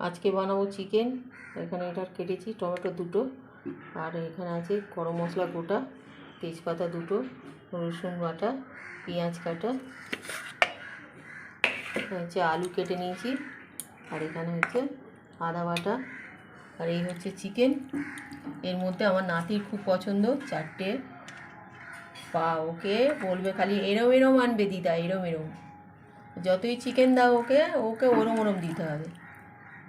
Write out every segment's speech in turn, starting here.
আজকে বানাবো চিকেন। এখানে এটা কেটেছি টমেটো দুটো। আর এখানে আছে গরম মশলা গোটা, তেজপাতা দুটো, রসুন বাটা, পেঁয়াজ কাটা। হচ্ছে আলু কেটে নিয়েছি। আর এখানে হচ্ছে আদা বাটা। আর এই হচ্ছে চিকেন। এর মধ্যে আমার নাতির খুব পছন্দ, চারটে। পা ওকে বলবে খালি এরম এরম আনবে দিদা, এরম এরম। যতই চিকেন দাও ওকে ওকে ওরম ওরম দিতে হবে।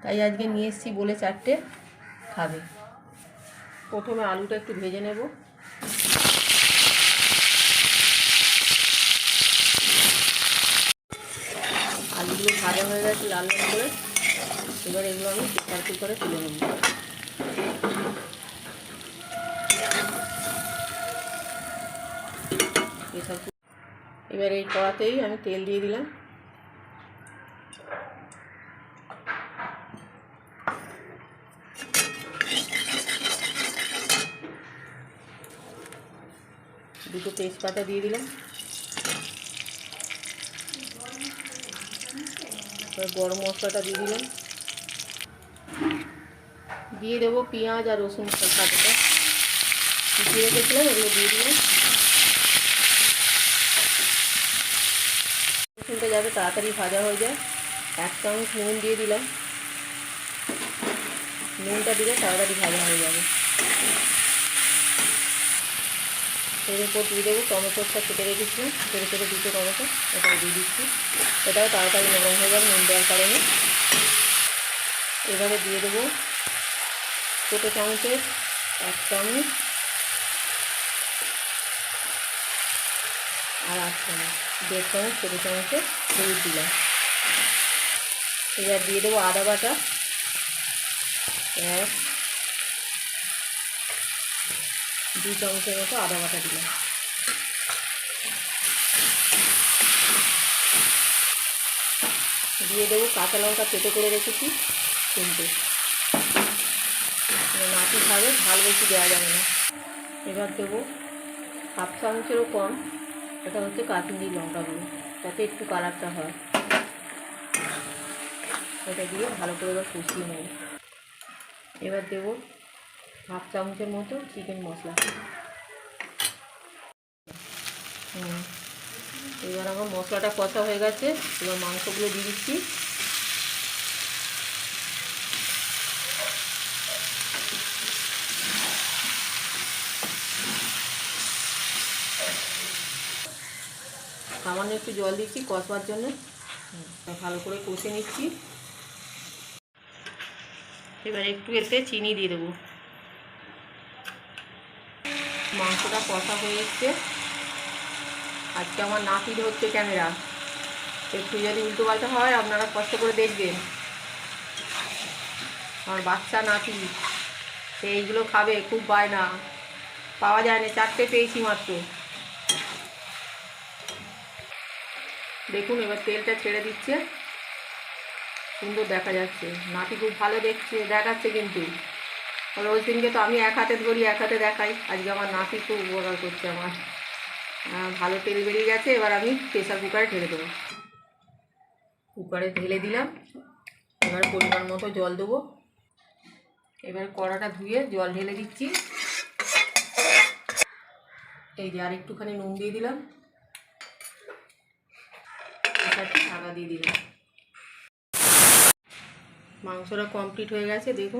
তাই আজকে নিয়ে এসেছি বলে চারটে খাবে। প্রথমে আলুটা একটু ভেজে নেব। আলুগুলো ভাজা হয়ে গেছে লাল লাল করে। এবার এগুলো আমি প্রেসার কুকারে তুলে নেব। এবার এই কড়াতেই আমি তেল দিয়ে দিলাম। দুটো তেজপাতা দিয়ে দিলাম। গরম মশলাটা দিয়ে দিলাম। দিয়ে দেবো পেঁয়াজ আর রসুন কাটাটা কুচিয়ে রেখেছিলাম, এগুলো দিয়ে দিলাম। রসুনটা যাতে তাড়াতাড়ি ভাজা হয়ে যায়, এক চামচ নুন দিয়ে দিলাম। নুনটা দিলে তাড়াতাড়ি ভাজা হয়ে যাবে। এর উপর দিয়ে দেবো টমেটোটা কেটে রেখেছিলাম, ছোটো ছোটো দুটো টমেটো এটা দিয়ে দিচ্ছি। এটাও তাড়াতাড়ি নরম হয়ে যাবে, নুন দেওয়ার কারণে। এবারে দিয়ে দেবো ছোটো চামচের এক চামচ আর আট চামচ, দেড় চামচ ছোটো চামচের হলুদ দিলাম। এবার দিয়ে দেবো আদা বাটা, এক দু চামচের মতো আদা বাটা দিলাম। দিয়ে দেবো কাঁচা লঙ্কা কেটে করে রেখেছি তিনটে। নাতি খাবে ঝাল বেশি দেওয়া যাবে না। এবার দেবো হাফ চামচেরও কম, এটা হচ্ছে কাশ্মীরি লঙ্কাগুলো যাতে একটু কালারটা হয়। এটা দিয়ে ভালো করে এবার কষিয়ে নেব। এবার দেবো হাফ চামচের মতো চিকেন মশলা। এবার আমার মশলাটা কষা হয়ে গেছে, এবার মাংসগুলো দিয়ে দিচ্ছি। সামান্য একটু জল দিচ্ছি কষবার জন্য। ভালো করে কষে নিচ্ছি। এবার একটু এতে চিনি দিয়ে দেবো। মাংসটা কষা হয়ে এসছে। আজকে আমার নাতি ধরছে ক্যামেরা। একটু যদি উল্টো পাল্টা হয়, আপনারা কষ্ট করে দেখবেন। আমার বাচ্চা নাতি, সে এইগুলো খাবে, খুব বায়না। পাওয়া যায় না চারটে পেয়েছি মাত্র। দেখুন, এবার তেলটা ছেড়ে দিচ্ছে। সুন্দর দেখা যাচ্ছে। নাতি খুব ভালো দেখছে, দেখাচ্ছে কিন্তু। রোজ দিনকে তো আমি এক হাতে ধরি, এক হাতে দেখাই। আজকে আমার নাতি খুব উপকার করছে আমার। ভালো তেল বেরিয়ে গেছে, এবার আমি প্রেশার কুকারে ঢেলে দেবো। কুকারে ঢেলে দিলাম। এবার পরিমাণ মতো জল দেবো। এবার কড়াটা ধুয়ে জল ঢেলে দিচ্ছি। এই যে আর একটুখানি নুন দিয়ে দিলাম। ঢাকা দিয়ে দিলাম। মাংসটা কমপ্লিট হয়ে গেছে, দেখুন।